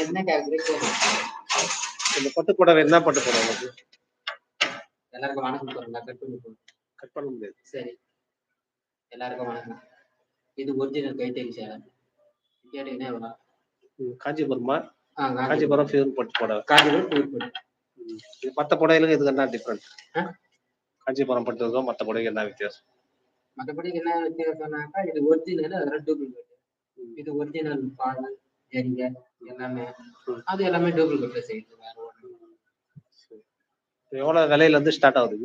என்ன இந்த பட்டு புடவை என்ன பட்டு புடவை எல்லாருக்கும் வணக்கம் சொல்லுங்க கட் பண்ணி போடுங்க. கட் பண்ண முடியாது. சரி. எல்லாருக்கும் வணக்கம். இது ஒரிஜினல் கைத்தறி சேலை. கேட்டீங்கன்னா காஞ்சிபுரமா? காஞ்சிபுரம். பியூர் பட்டு புடவை. காஞ்சிபுரம் தூத்துக்குடி ம். மத்த புடவைகளுக்கு இதுக்கு என்ன டிஃப்ரெண்ட்? காஞ்சிபுரம் பட்டுக்கும் மத்த புடவைக்கு என்ன வித்தியாசம்? மற்றபடி என்ன வித்தியாசம்னாக்கா இது ஒரிஜினல் அதெல்லாம் டூப்ளிகேட் இது ஒரிஜினல் பால் ஜரிக எல்லாமே. அது எல்லாமே டூப்ளிகேட்ல செய்யுது வேற இது எவ்வளவு விலையில இருந்து ஸ்டார்ட் ஆகுது?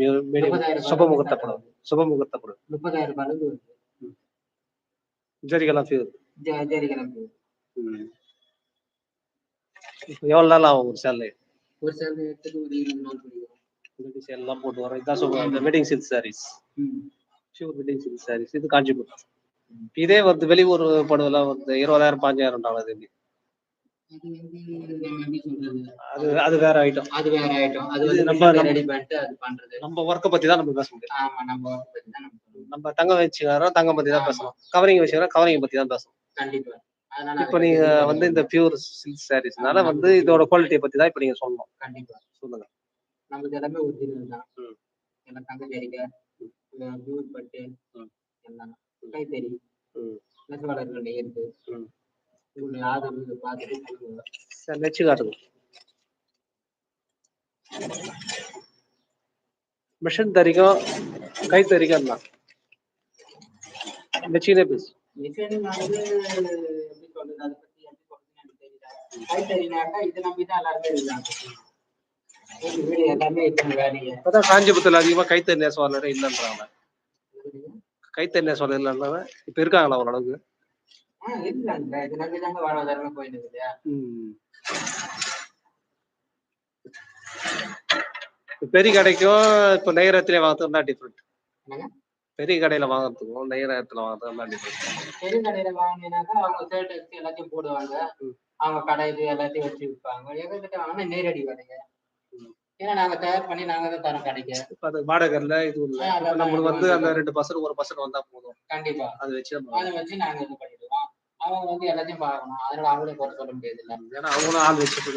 சுப முகூர்த்த சுப முகூர்த்த புடவை முப்பதாயிரம் ரூபாயில இருந்து ஜரிகெல்லாம் பியூர் ஜ- ஜரிகை நமக்கு எவ்வளவு நாள் ஆகும் ஒரு சேலை ஒரு சேலை எடுத்துட்டு ஒரு இருபது நாள் பிடிக்கும் எல்லாம் போட்டு வரோம் இதான் சொல்லுவாங்க இந்த wedding silk sarees pure wedding silk sarees இது காஞ்சிபுரம். இதே வந்து வெளியூர் புடவைலாம் வந்து இருபதாயிரம் பாஞ்சாயிரம் டாலர் இது. அது அது வேற ஐட்டம் அது வேற ஐட்டம் அது வந்து நம்ம- ரெடி பண்ணிட்டு அது பண்றது. நம்ம ஒர்க்கை பத்தி தான் நம்ம பேச முடியும். ஆமா நம்ம பத்தி தான் நம்ம தங்கம் வச்சுக்கிறோம் தங்கம் பத்தி தான் பேசணும். கவரிங் வச்சுக்கிறோம் கவரிங் பத்தி தான் பேசணும். கண்டிப்பா. இப்போ நீங்க வந்து இந்த பியூர் சில்க் சாரீஸ்னால வந்து இதோட குவாலிட்டியை பத்தி தான் இப்போ நீங்க சொல்லணும். கண்டிப்பா. சொல்லுங்க. நமக்கு எல்லாமே ஒரிஜினல் தான். எல்லாம் தங்க ஜரிகை பியூர் பட்டு. எல்லாம். கைத்தறி. நெசவாளர்கள் ம். உங்களுடைய ஆதரவு பார்த்துட்டு நெச்சு காட்டுங்க. மிஷின் தரிக்கும் கை தரிக்கும் தான். நெச்சினே பேசு. மிஷின் வந்து சொல்றது அதை பத்தி எப்படி சொல்றதுன்னு தெரியல கைத்தறினாக்கா இது நம்பி தான் எல்லாருமே இருக்காங்க எல்லாமே காஞ்சிபுரத்துல அதிகமா கைத்தறி நெசவாளர் இல்லைன்றாங்க. கைத்தறி நெசவாளர் இல்லைன்னா இப்ப இருக்காங்களா ஓரளவுக்கு? ஆ இருக்காங்க இது நம்பி தாங்க வாழ்வாதாரமே போயிட்டு இருக்குது ம். இப்ப பெரிய கடைக்கும் இப்ப நெய்யறதுல வாங்குறதுக்கு என்ன டிஃப்ரெண்ட் பெரிய கடையில வாங்குறதுக்கும் வாங்குறதுக்கும் என்ன டிஃப்ரெண்ட் பெரிய கடையில வாங்கினாக்கா அவங்க ஷர்ட் வச்சு எல்லாத்தையும் போடுவாங்க. அவங்க கடை இது எல்லாத்தையும் வச்சு விற்பாங்க எங்ககிட்ட வாங்கினா நேரடி கடைங்க. ஏன்னா நாங்க தயார் பண்ணி நாங்க தான் தரோம் கடைக்கு. இப்ப அது வாடகை இல்ல. இது இல்ல நம்மளுக்கு வந்து அந்த. ரெண்டு பர்சன்ட் ஒரு பர்சன்ட் வந்தா போதும். கண்டிப்பா. அதை வச்சு அதை வச்சு நாங்க இது பண்ணிடுவோம். அவங்க வந்து எல்லாத்தையும் பார்க்கணும். அதனால அவங்களே குறை சொல்ல முடியாது இல்ல ஏன்னா அவங்களும் ஆள் வச்சுட்டு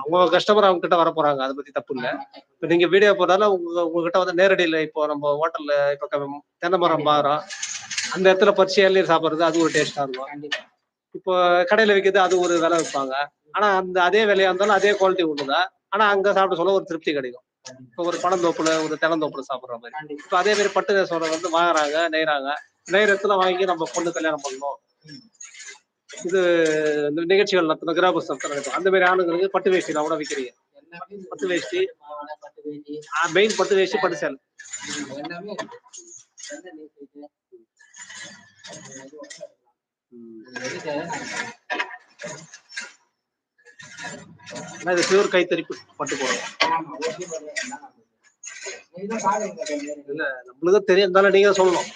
அவங்க கஸ்டமர் அவங்க கிட்ட வர போறாங்க அதை பத்தி தப்பு இல்ல. இப்ப நீங்க வீடியோ போனாலும் உங்க உங்ககிட்ட வந்து நேரடியில இப்போ நம்ம ஹோட்டல்ல இப்ப தென்னை மரம் பாரம் அந்த இடத்துல பறிச்சு இளநீர் சாப்பிடுறது அது ஒரு டேஸ்டா இருக்கும். இப்போ கடையில விற்கிறது அது ஒரு விலை விற்பாங்க. ஆனா அந்த அதே விலையா இருந்தாலும் அதே குவாலிட்டி ஒண்ணுதான் ஆனா அங்க சாப்பிட சொல்ல ஒரு திருப்தி கிடைக்கும். இப்போ ஒரு பழந்தோப்புல ஒரு தென்னந்தோப்புல சாப்பிடுற மாதிரி. இப்போ அதே மாதிரி பட்டு நெசவாளர் வந்து வாங்குறாங்க நெய்றாங்க. நெய்றத்துல வாங்கி நம்ம பொண்ணு கல்யாணம் பண்ணணும். இது இந்த நிகழ்ச்சிகள் நடத்தின கிராமஸ்தம் நடக்கும் அந்த மாதிரி ஆளுங்களுக்கு பட்டு வேஷ்டி நான் கூட விற்கிறீங்க பட்டு வேஷ்டி. மெயின் பட்டு வேஷ்டி பட்டு சேலை. இது பியூர் கைத்தறி பட்டு- போடுவோம் இல்ல நம்மளுக்கு தெரியும் இருந்தாலும் நீங்க தான் சொல்லணும்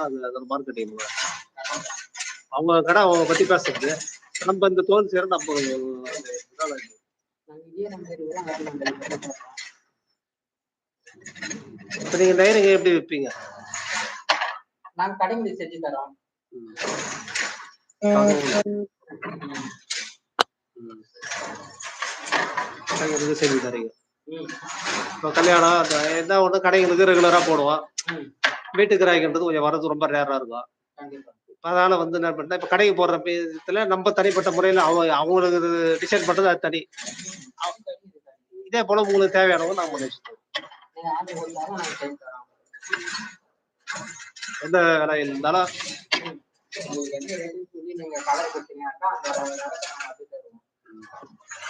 அது அது மார்க்கெட்டிங் அவங்க கடை அவங்க பத்தி பேசுறது. நம்ம இந்த தோல் சேர நம்ம. இப்ப நீங்க நெய்றீங்க எப்படி விற்பீங்க நாங்க கடைங்களுக்கு செஞ்சு தரோம். கடைங்களுக்கு செஞ்சு தரீங்க. இப்போ கல்யாணம் என்ன ஒண்ணு கடைங்களுக்கு ரெகுலரா போடுவோம். வீட்டுக்கு ராய்க்கின்றது கொஞ்சம் வரது ரொம்ப ரேரா இருக்கும். அதனால வந்து என்ன பண்ண இப்ப கடைக்கு போடுற விஷயத்துல நம்ம தனிப்பட்ட முறையில அவங்க அவங்களுக்கு டிசைன் பண்றது அது தனி. இதே போல உங்களுக்கு தேவையானவங்க நாம வச்சுக்கோம் செஞ்சு தரோம் எந்த வேலை இருந்தாலும்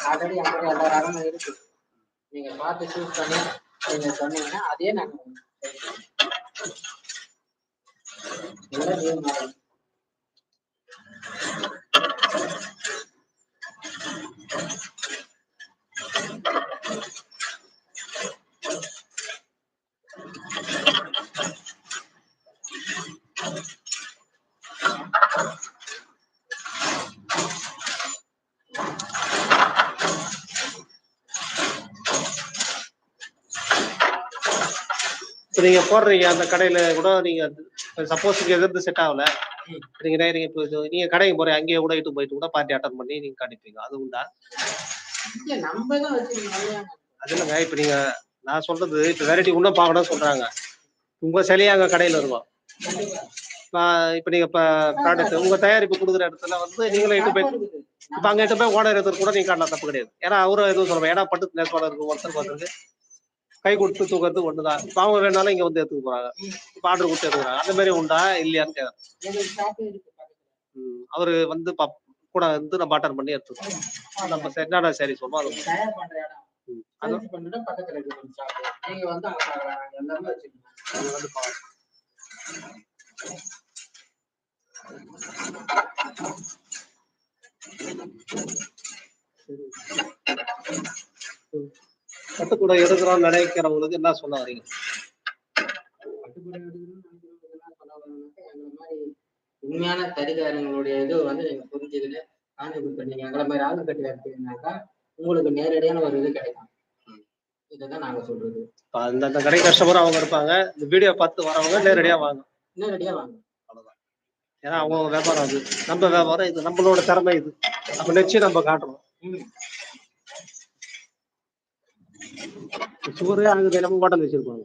ஆல்ரெடி எல்லா ரகமும் இருக்கு நீங்க பார்த்து சூஸ் பண்ணி நீங்க சொன்னீங்கன்னா அதே நாங்க நீங்க போடுறீங்க அந்த கடையில கூட நீங்க சப்போஸ் இங்க எதிர்த்து செட் ஆகல. நீங்க நேரா இப்போ இது- நீங்க கடைக்கு போறீங்க அங்கேயே கூட இட்டு போயிட்டு கூட பார்ட்டி அட்டன் பண்ணி நீங்க காட்டிப்பீங்க. அது உண்டா? அது இல்லைங்க இப்ப நீங்க நான் சொல்றது இப்ப வெரைட்டி இன்னும் பார்க்கணும்னு சொல்றாங்க. உங்க சிலையே அங்க கடையில இருக்கும். இப்ப நீங்க இப்ப ப்ராடக்ட் உங்க தயாரிப்பு கொடுக்குற இடத்துல வந்து நீங்களும் இட்டு போய். இப்ப அங்க இட்டு போய் ஓனர் எதிர்த்து கூட நீங்க காட்டலாம் தப்பு கிடையாது. ஏன்னா அவரும் எதுவும் சொல்லுவாங்க ஏன்னா பட்டு நேசோட இருக்கு ஒருத்தருக்கு ஒருத்தருக்கு கை கொடுத்து தூக்குறது ஒண்ணுதான். இப்ப அவங்க வேணாலும் இங்க வந்து எடுத்துக்க போறாங்க. இப்ப ஆர்டர் கொடுத்து எடுத்துக்கிறாங்க அந்த மாதிரி உண்டா? இல்லையான்னு கேக்குறேன். அவரு வந்து கூட வந்து நம்ம அட்டன் பண்ணி எடுத்துக்கோம் நம்ம என்னடா சரி சொல்லுவோம் அது. நீங்க நீங்க நாங்க. கட்டுக்கூட எடுக்கிறோம் நினைக்கிறவங்களுக்கு என்ன சொல்ல வரீங்க? உண்மையான தறிகாரங்களுடைய இது வந்து நீங்க புரிஞ்சுக்கிட்டு கான்ட்ரிபியூட் பண்ணீங்க எங்களை மாதிரி ஆளு கட்டி எடுத்தீங்கன்னாக்கா உங்களுக்கு நேரடியான ஒரு இது கிடைக்கும். இதுதான் நாங்க சொல்றது. அந்தந்த கடை கஸ்டமர் அவங்க இருப்பாங்க. இந்த வீடியோ பார்த்து வரவங்க நேரடியா வாங்க. நேரடியா வாங்க. அவ்வளவுதான். ஏன்னா அவங்க வியாபாரம் அது. நம்ம வியாபாரம் இது. நம்மளோட திறமை இது. அப்ப நிச்சயம் நம்ம காட்டுறோம். சுகரே ஆகுது நம்ம ஹோட்டல் வச்சிருப்பாங்க.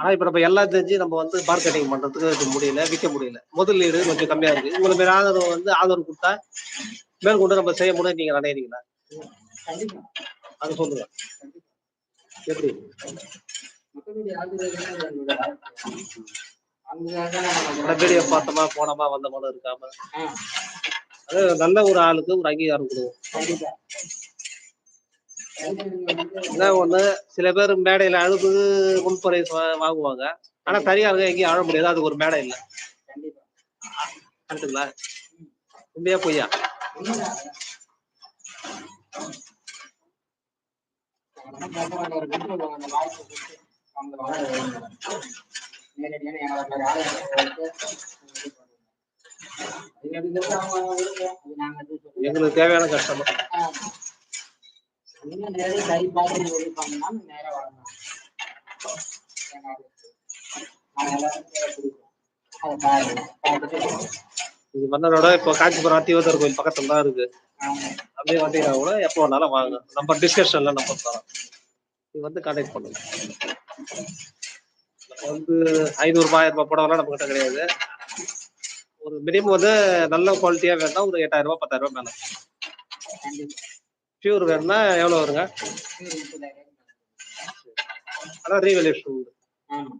ஆனா இப்ப நம்ம எல்லாம் தெரிஞ்சு நம்ம வந்து மார்க்கெட்டிங் பண்றதுக்கு முடியல விற்க முடியல. முதலீடு கொஞ்சம் கம்மியா இருக்கு. உங்களை மாதிரி ஆதரவு வந்து ஆதரவு கொடுத்தா மேற்கொண்டு நம்ம செய்ய முடியும் நீங்க நினைக்கிறீங்களா? அது சொல்லுங்க. எப்படி? வீடியோ பார்த்தோமா போனோமா வந்தோமா இருக்காம? அது நல்ல ஒரு ஆளுக்கு ஒரு அங்கீகாரம் கொடுக்கும். என்ன ஒண்ணு. சில பேர் மேடையில அழுது முன்பறை வாங்குவாங்க. ஆனா தனியாருங்க எங்கேயும் அழ முடியாது. அதுக்கு ஒரு மேடை இல்லை. கண்டுங்களா? உண்மையா பொய்யா? எங்களுக்கு தேவையான கஷ்டமா. இன்னும் நேரடி கை பார்த்து இது பண்ணா வரணும் இது மன்னரோட இப்போ காஞ்சிபுரம் தீவதர் கோயில் பக்கத்துல தான் இருக்கு. அப்படியே வந்தீங்கன்னா கூட எப்போ வேணாலும் வாங்க. நம்ம டிஸ்கஷன்ல நம்ம தரோம் நீ வந்து கான்டாக்ட் பண்ணுங்க. வந்து ஐநூறு ரூபாய் ஆயிரம் ரூபாய் புடவைலாம் நம்ம கிட்ட கிடையாது. ஒரு மினிமம் வந்து நல்ல குவாலிட்டியா வேணும்னா ஒரு எட்டாயிரம் ரூபாய் பத்தாயிரம் ரூபாய் மேலே. பியூர் வேணும்னா எவ்வளவு வருங்க அதான் ரீவல்யூஷன் உண்டு ஆமா.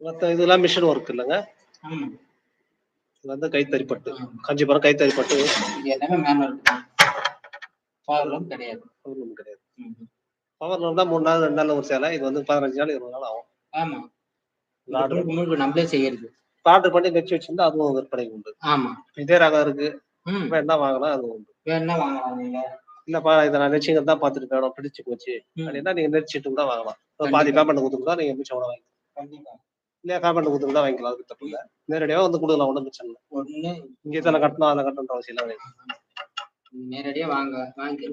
மற்ற இதெல்லாம் மிஷின் ஒர்க் இல்லைங்க ஆமா. இது வந்து கைத்தறிப்பட்டு. காஞ்சிபுரம் கைத்தறிப்பட்டு. எல்லாமே மேனுவல் தான் பவர் லூம் கிடையாது. பவர் லூம் கிடையாது. ம். பவர் லூம் தான் மூணு நாள் ரெண்டு நாள் ஒரு சேலை இது வந்து பதினஞ்சு நாள் இருபது நாள் ஆகும். ஆமா. ஆர்டர் நம்மளே செய்யறது. ஆர்டர் பண்ணி வச்சு வச்சிருந்தா அதுவும் விற்பனைக்கு உண்டு. ஆமா. இதே ரகம் இருக்கு. வேணா வாங்கலாம் அது உண்டு. வேணா வாங்கலாம் நீங்க? இல்லப்பா இதை நான் நெச்சிங்க தான் பார்த்துட்டு வேணும் பிடிச்சு போச்சு. அப்படின்னா நீங்க நெரிச்சிட்டு கூட வாங்கலாம். பாதி பேமெண்ட் கொடுத்துருந்தா நீங்க மிச்சம் கூட வாங்கிக்கலாம். கண்டிப்பா. இல்லையா பேமெண்ட் கொடுத்துருந்தா வாங்கிக்கலாம் அது தப்பு இல்லை. நேரடியாக வந்து கொடுக்கலாம் ஒன்றும் பிரச்சனை இல்லை. ஒண்ணு இங்கே இதில் கட்டணும் அதில் கட்டணுன்ற அவசியம் இல்லை நீங்க நேரடியா வாங்க வாங்கிட்டு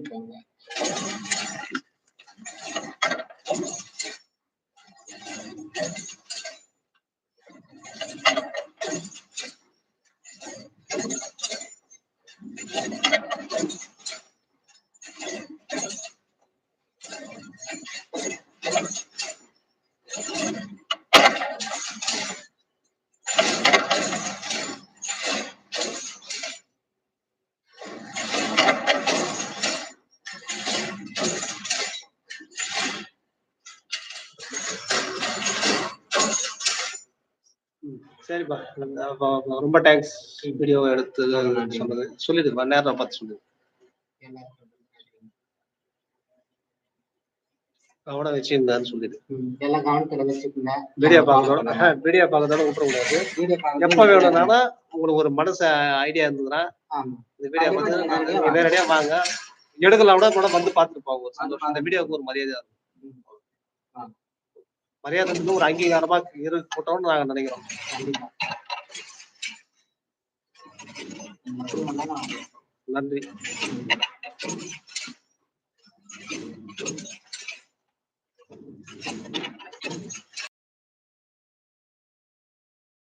அப்ப ரொம்ப தேங்க்ஸ் வீடியோ எடுத்து சொன்னது. சொல்லிடுப்பா நேரம் பார்த்து எல்லாருக்கும் அவனை வச்சிருந்தான்னு சொல்லிடு. எல்லாம் கவனத்துல வச்சுக்கோங்க வீடியோ பார்க்கறதோட வீடியோ பார்க்கறதோட விட்டுறக்கூடாது. எப்ப வேணும்னாலும் உங்களுக்கு ஒரு மனசு ஐடியா இருந்ததுன்னா இந்த வீடியோ கண்டிப்பா நீங்க நேரடியா வாங்க. எடுக்கலாம் கூட கூட வந்து பார்த்துட்டு போங்க. அந்த வீடியோவுக்கு ஒரு மரியாதை இருக்கும். மரியாதைக்கு ஒரு அங்கீகாரமா இருக்கட்டும்னு நாங்க நினைக்கிறோம் நன்றி